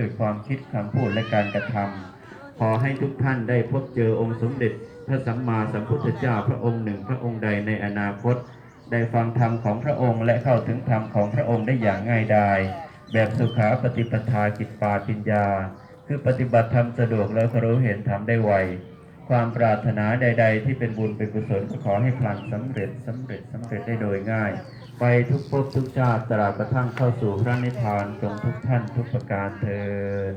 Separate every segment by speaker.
Speaker 1: ด้วยความคิดคำพูดและการกระทำขอให้ทุกท่านได้พบเจอองค์สมเด็จพระสัมมาสัมพุทธเจ้าพระองค์หนึ่งพระองค์ใดในอนาคต ได้ฟังธรรมของพระองค์และเข้าถึงธรรมของพระองค์ได้อย่างง่ายดายแบบสุขาปฏิปทากิจปาปิญญา คือปฏิบัติธรรมสะดวกแล้วก็รู้เห็นธรรมได้ไว ความปรารถนาใด ๆ ที่เป็นบุญเป็นกุศลขอให้พลันสำเร็จสำเร็จสำเร็จได้โดยง่าย ไปทุกภพทุกชาติตราบกระทั่งเข้าสู่พระนิพพานจงทุกท่านทุกประการเทิน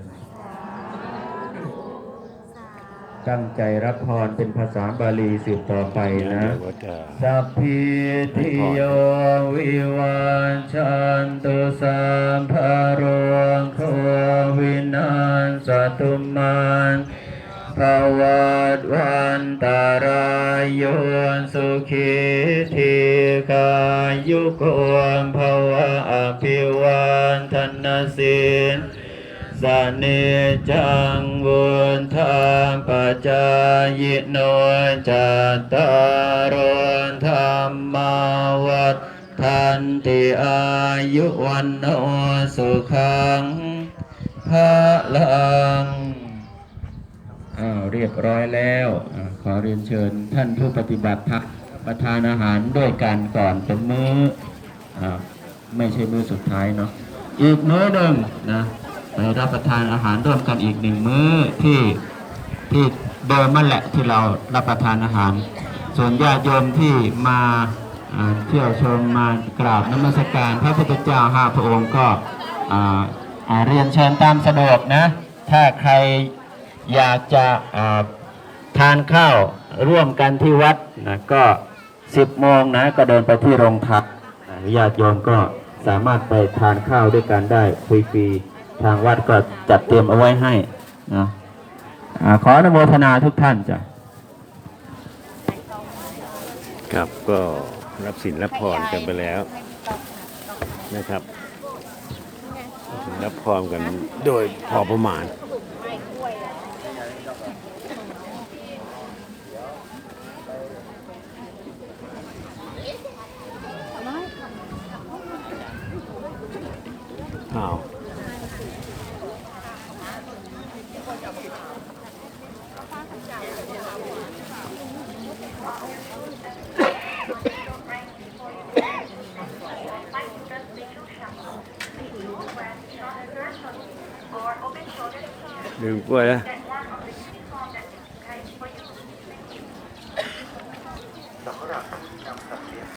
Speaker 1: ตั้งใจรับพรเป็นภาษาบาลีสืบต่อไปนะสัพพิติโยวิวัชชันตุสัมภโรโควินัสสตุมัน ภวัตวันตารายโยสุขีทีกายุโกมภวะอภิวันธนสินสเนจังวุนธางปัจจายโนจัตตารนธรรมาวัฏทันติอายุวันโนสุขังพระลังอ้า เรียบร้อยแล้วอขอเรียนเชิญท่านผู้ปฏิบัติพักประทานอาหารด้วยกันก่อนเป็นมื้อไม่ใช่มื้อสุดท้ายเนาะอีกมื้อหนึ่งนะไปรับประทานอาหารร่วมกันอีกหนึ่งมื้อที่ที่เดิมนั่นแหละที่เรารับประทานอาหาร ส่วนญาติโยมที่มาเที่ยวชมมากราบนมัสการพระพุทธเจ้าห้าพระองค์ก็เรียนเชิญตามสะดวกนะ ถ้าใคร อยากจะทานข้าวร่วมกันที่วัดนะก็10โมงนะก็เดินไปที่โรงพักญาติโยมก็สามารถไปทานข้าวด้วยกันได้ฟรีๆทางวัดก็จัดเตรียมเอาไว้ให้นะขออนุโมทนาทุกท่านจ้ะ
Speaker 2: ครับก็รับสินรับพรกันไปแล้วนะครับ รับพรกันโดยพอประมาณ อ้าวดื่มกล้วยแล้ว